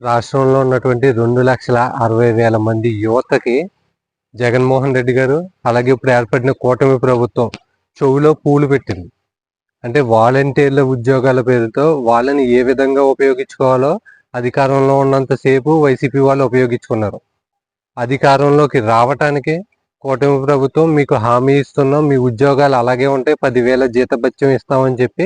రాష్ట్రంలో ఉన్నటువంటి రెండు లక్షల అరవై వేల మంది యువతకి జగన్మోహన్ రెడ్డి గారు అలాగే ఇప్పుడు ఏర్పడిన కూటమి ప్రభుత్వం చెవులో పూలు పెట్టింది. అంటే వాలంటీర్ల ఉద్యోగాల పేరుతో వాళ్ళని ఏ విధంగా ఉపయోగించుకోవాలో అధికారంలో ఉన్నంతసేపు వైసీపీ వాళ్ళు ఉపయోగించుకున్నారు. అధికారంలోకి రావటానికి కూటమి ప్రభుత్వం మీకు హామీ ఇస్తున్నాం. మీ ఉద్యోగాలు అలాగే ఉంటాయి పదివేల జీతభత్యం ఇస్తామని చెప్పి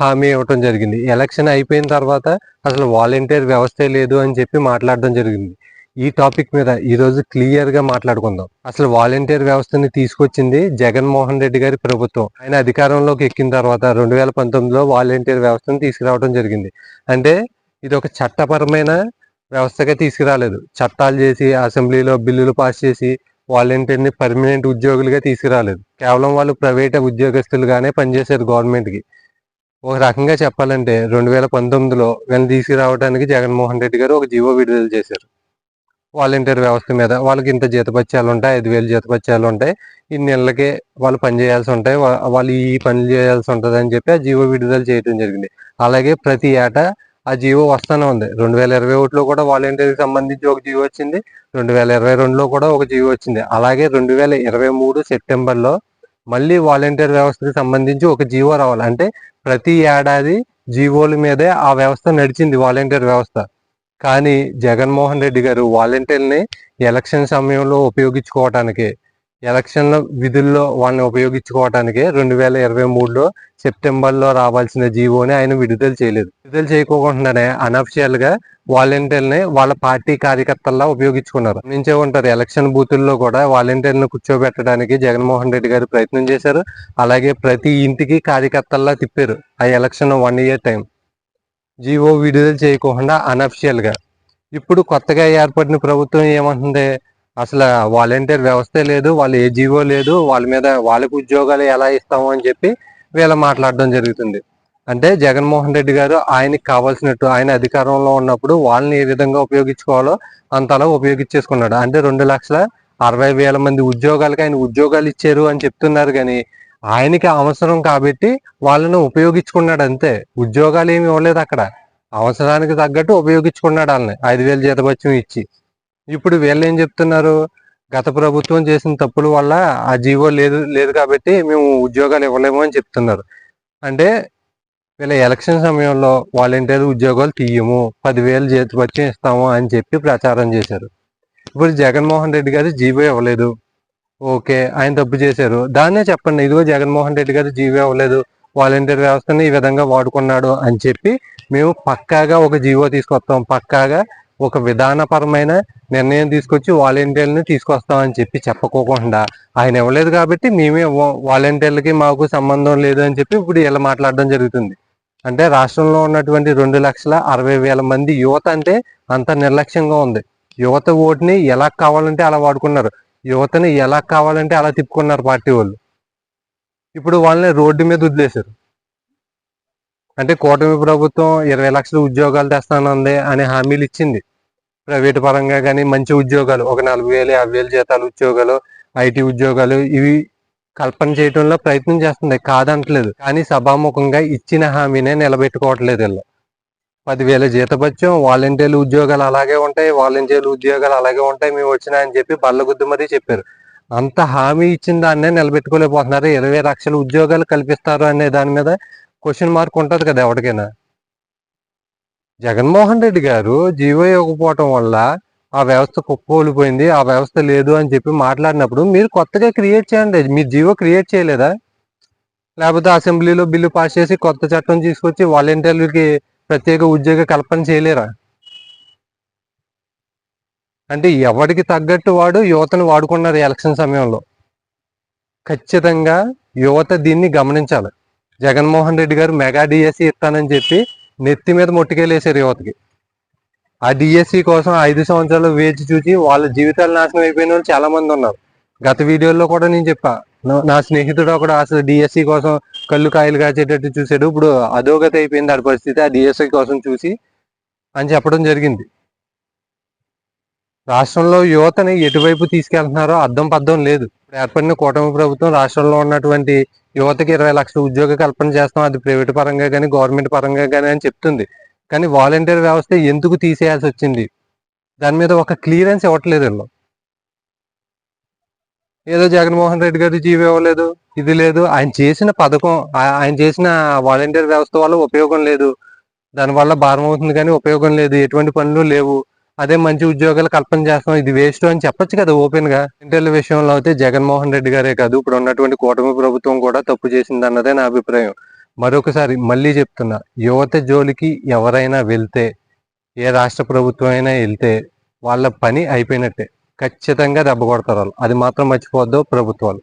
హామీ ఇవ్వటం జరిగింది. ఎలక్షన్ అయిపోయిన తర్వాత అసలు వాలంటీర్ వ్యవస్థే లేదు అని చెప్పి మాట్లాడడం జరిగింది. ఈ టాపిక్ మీద ఈరోజు క్లియర్గా మాట్లాడుకుందాం. అసలు వాలంటీర్ వ్యవస్థని తీసుకొచ్చింది జగన్మోహన్ రెడ్డి గారి ప్రభుత్వం. ఆయన అధికారంలోకి ఎక్కిన తర్వాత రెండు వేల పంతొమ్మిదిలో వాలంటీర్ వ్యవస్థను తీసుకురావడం జరిగింది. అంటే ఇది ఒక చట్టపరమైన వ్యవస్థగా తీసుకురాలేదు. చట్టాలు చేసి అసెంబ్లీలో బిల్లులు పాస్ చేసి వాలంటీర్ని పర్మనెంట్ ఉద్యోగులుగా తీసుకురాలేదు. కేవలం వాళ్ళు ప్రైవేట్ ఉద్యోగస్తులుగానే పనిచేశారు గవర్నమెంట్కి. ఒక రకంగా చెప్పాలంటే రెండు వేల పంతొమ్మిదిలో వీళ్ళని తీసుకురావడానికి జగన్మోహన్ రెడ్డి గారు ఒక జీవో విడుదల చేశారు. వాలంటీర్ వ్యవస్థ మీద వాళ్ళకి ఇంత జీతపత్యాలు ఉంటాయి ఐదు వేలు జీతపత్యాలు ఉంటాయి. ఇన్ని నెలలకే వాళ్ళు పని చేయాల్సి ఉంటాయి. వాళ్ళు ఈ పనులు చేయాల్సి ఉంటుంది అని చెప్పి ఆ జీవో విడుదల చేయడం జరిగింది. అలాగే ప్రతి ఏటా ఆ జీవో వస్తూనే ఉంది. రెండు వేల ఇరవై ఒకటిలో కూడా వాలంటీర్కి సంబంధించి ఒక జీవో వచ్చింది. రెండు వేల ఇరవై రెండులో కూడా ఒక జీవో వచ్చింది. అలాగే రెండు వేల ఇరవై మూడు సెప్టెంబర్లో మళ్ళీ వాలంటీర్ వ్యవస్థకి సంబంధించి ఒక జీవో రావాలి. అంటే ప్రతి ఏడాది జీవోల మీదే ఆ వ్యవస్థ నడిచింది వాలంటీర్ వ్యవస్థ. కానీ జగన్మోహన్ రెడ్డి గారు వాలంటీర్ని ఎలక్షన్ సమయంలో ఉపయోగించుకోవటానికి ఎలక్షన్ విధుల్లో వాళ్ళని ఉపయోగించుకోవటానికి రెండు వేల ఇరవై మూడులో సెప్టెంబర్లో రావాల్సిన జీవోని ఆయన విడుదల చేయలేదు. విడుదల చేయకోకుండానే అనఫిషియల్గా వాలంటీర్ని వాళ్ళ పార్టీ కార్యకర్తల్లా ఉపయోగించుకున్నారు. నుంచే ఉంటారు ఎలక్షన్ బూతుల్లో కూడా వాలంటీర్ని కూర్చోబెట్టడానికి జగన్మోహన్ రెడ్డి గారు ప్రయత్నం చేశారు. అలాగే ప్రతి ఇంటికి కార్యకర్తల్లా తిప్పారు ఆ election one year time G O విడుదల చేయకుండా అనఫిషియల్గా ఇప్పుడు కొత్తగా ఏర్పడిన ప్రభుత్వం ఏమంటుంది? అసలు వాలంటీర్ వ్యవస్థే లేదు వాళ్ళు ఏ జీవో లేదు వాళ్ళ మీద వాళ్ళకి ఉద్యోగాలు ఎలా ఇస్తాము అని చెప్పి వీళ్ళ మాట్లాడడం జరుగుతుంది. అంటే జగన్మోహన్ రెడ్డి గారు ఆయనకి కావాల్సినట్టు ఆయన అధికారంలో ఉన్నప్పుడు వాళ్ళని ఏ విధంగా ఉపయోగించుకోవాలో అంతలా ఉపయోగించేసుకున్నాడు. అంటే రెండు లక్షల అరవై వేల మంది ఉద్యోగాలకు ఆయన ఉద్యోగాలు ఇచ్చారు అని చెప్తున్నారు కానీ ఆయనకి అవసరం కాబట్టి వాళ్ళని ఉపయోగించుకున్నాడు అంతే. ఉద్యోగాలు ఏమి ఇవ్వలేదు అక్కడ. అవసరానికి తగ్గట్టు ఉపయోగించుకున్నాడు వాళ్ళని. ఐదు వేలు జీతభత్యం ఇచ్చి. ఇప్పుడు వీళ్ళు ఏం చెప్తున్నారు? గత ప్రభుత్వం చేసిన తప్పుల వల్ల ఆ జీవో లేదు లేదు కాబట్టి మేము ఉద్యోగాలు ఇవ్వలేము అని చెప్తున్నారు. అంటే వీళ్ళ ఎలక్షన్ సమయంలో వాలంటీర్ ఉద్యోగాలు తీయము పదివేలు పరిచయం ఇస్తాము అని చెప్పి ప్రచారం చేశారు. ఇప్పుడు జగన్మోహన్ రెడ్డి గారు జీవో ఇవ్వలేదు. ఓకే ఆయన తప్పు చేశారు. దాన్నే చెప్పండి ఇదిగో జగన్మోహన్ రెడ్డి గారు జీవో ఇవ్వలేదు వాలంటీర్ వ్యవస్థని ఈ విధంగా వాడుకున్నాడు అని చెప్పి మేము పక్కాగా ఒక జీవో తీసుకొస్తాం పక్కాగా ఒక విధానపరమైన నిర్ణయం తీసుకొచ్చి వాలంటీర్ని తీసుకొస్తామని చెప్పి చెప్పుకోకుండా ఆయన ఇవ్వలేదు కాబట్టి మేమే వాలంటీర్లకి మాకు సంబంధం లేదు అని చెప్పి ఇప్పుడు ఇలా మాట్లాడడం జరుగుతుంది. అంటే రాష్ట్రంలో ఉన్నటువంటి రెండు లక్షల అరవై వేల మంది యువత అంటే అంత నిర్లక్ష్యంగా ఉంది. యువత ఓటుని ఎలా కావాలంటే అలా వాడుకున్నారు. యువతని ఎలా కావాలంటే అలా తిప్పుకున్నారు పార్టీ వాళ్ళు. ఇప్పుడు వాళ్ళని రోడ్డు మీద వదిలేశారు. అంటే కూటమి ప్రభుత్వం ఇరవై లక్షల ఉద్యోగాలు తెస్తానంది అనే హామీలు ఇచ్చింది. ప్రైవేట్ పరంగా కానీ మంచి ఉద్యోగాలు ఒక నలభై వేలు యాభై వేలు జీతాలు ఉద్యోగాలు ఐటీ ఉద్యోగాలు ఇవి కల్పన చేయడంలో ప్రయత్నం చేస్తుంది. కాదంటలేదు. కానీ సభాముఖంగా ఇచ్చిన హామీనే నిలబెట్టుకోవట్లేదు వీళ్ళు. పదివేల జీతపత్యం వాలంటీర్లు ఉద్యోగాలు అలాగే ఉంటాయి వాలంటీర్లు ఉద్యోగాలు అలాగే ఉంటాయి మేము వచ్చినాయని చెప్పి బల్లగుద్దు మరీ చెప్పారు. అంత హామీ ఇచ్చిన దాన్నే నిలబెట్టుకోలేకపోతున్నారు. ఇరవై లక్షల ఉద్యోగాలు కల్పిస్తారు అనే దాని మీద క్వశ్చన్ మార్క్ ఉంటుంది కదా ఎవరికైనా. జగన్మోహన్ రెడ్డి గారు జీవో ఇవ్వకపోవటం వల్ల ఆ వ్యవస్థ కుప్పకూలిపోయింది ఆ వ్యవస్థ లేదు అని చెప్పి మాట్లాడినప్పుడు మీరు కొత్తగా క్రియేట్ చేయండి మీరు జీవో క్రియేట్ చేయలేదా? లేకపోతే అసెంబ్లీలో బిల్లు పాస్ చేసి కొత్త చట్టం తీసుకొచ్చి వాలంటీర్లకి ప్రత్యేక ఉద్యోగ కల్పన చేయలేరా? అంటే ఎవరికి తగ్గట్టు వాడు యువతను వాడుకున్నారు ఎలక్షన్ సమయంలో. ఖచ్చితంగా యువత దీన్ని గమనించాలి. జగన్మోహన్ రెడ్డి గారు మెగా డిఎస్సి ఇస్తానని చెప్పి నెత్తి మీద మొట్టికేలేసారు యువతకి. ఆ డిఎస్సి కోసం ఐదు సంవత్సరాలు వేచి చూసి వాళ్ళ జీవితాలు నాశనం అయిపోయిన వాళ్ళు చాలా మంది ఉన్నారు. గత వీడియోలో కూడా నేను చెప్పా నా- స్నేహితుడు ఒకడు అసలు డిఎస్సి కోసం కళ్ళు కాయలు కాచేటట్టు చూసాడు ఇప్పుడు అధోగతి అయిపోయింది ఆ పరిస్థితి ఆ డిఎస్సి కోసం చూసి అని చెప్పడం జరిగింది. రాష్ట్రంలో యువతని ఎటువైపు తీసుకెళ్తున్నారో అర్థం పర్థం లేదు. ఇప్పుడు ఏర్పడిన కూటమి ప్రభుత్వం రాష్ట్రంలో ఉన్నటువంటి యువతకి ఇరవై లక్షల ఉద్యోగ కల్పన చేస్తాం. అది ప్రైవేట్ పరంగా కానీ గవర్నమెంట్ పరంగా కానీ అని చెప్తుంది. కానీ వాలంటీర్ వ్యవస్థ ఎందుకు తీసేయాల్సి వచ్చింది? దాని మీద ఒక క్లియరెన్స్ ఇవ్వట్లేదు వీళ్ళు. ఏదో జగన్మోహన్ రెడ్డి గారు జీవి ఇవ్వలేదు ఇది లేదు. ఆయన చేసిన పథకం ఆయన చేసిన వాలంటీర్ వ్యవస్థ వల్ల ఉపయోగం లేదు. దానివల్ల భారం అవుతుంది కానీ ఉపయోగం లేదు. ఎటువంటి పనులు లేవు. అదే మంచి ఉద్యోగాలు కల్పన చేస్తాం. ఇది వేస్ట్ అని చెప్పొచ్చు కదా ఓపెన్గా ఇంటర్ల విషయంలో అయితే జగన్మోహన్ రెడ్డి గారే కాదు. ఇప్పుడు ఉన్నటువంటి కూటమి ప్రభుత్వం కూడా తప్పు చేసింది అన్నదే నా అభిప్రాయం. మరొకసారి మళ్ళీ చెప్తున్నా. యువత జోలికి ఎవరైనా వెళ్తే ఏ రాష్ట్ర ప్రభుత్వం అయినా వెళ్తే వాళ్ళ పని అయిపోయినట్టే. ఖచ్చితంగా దెబ్బ కొడతారు వాళ్ళు. అది మాత్రం మర్చిపోవద్దు ప్రభుత్వాలు.